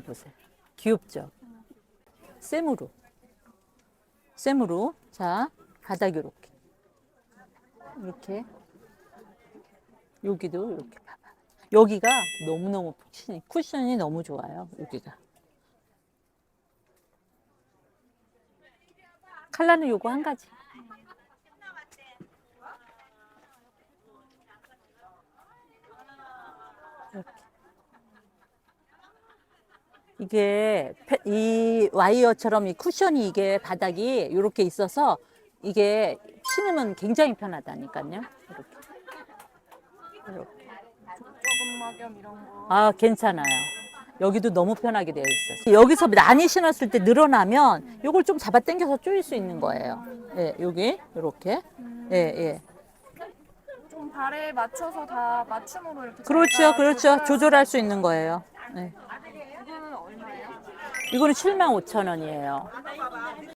보세요. 귀엽죠? 쌤으로. 쌤으로. 자, 바닥 이렇게. 이렇게. 여기도 이렇게 봐봐. 여기가 너무너무 쿠션이, 쿠션이 너무 좋아요. 여기가. 컬러는 요거 한 가지. 이렇게. 이게 페- 이 와이어처럼 이 쿠션이 이게 바닥이 이렇게 있어서 이게 신으면 굉장히 편하다니까요. 이렇게. 이렇게. 아, 괜찮아요. 여기도 너무 편하게 되어 있어요. 여기서 많이 신었을 때 늘어나면 이걸 좀 잡아 당겨서 조일 수 있는 거예요. 예, 여기 이렇게. 예, 예. 좀 발에 맞춰서 다 맞춤으로 이렇게. 그렇죠, 그렇죠. 조절할 수 있는 거예요. 얼마예요? 이거는 7만 5천 원이에요.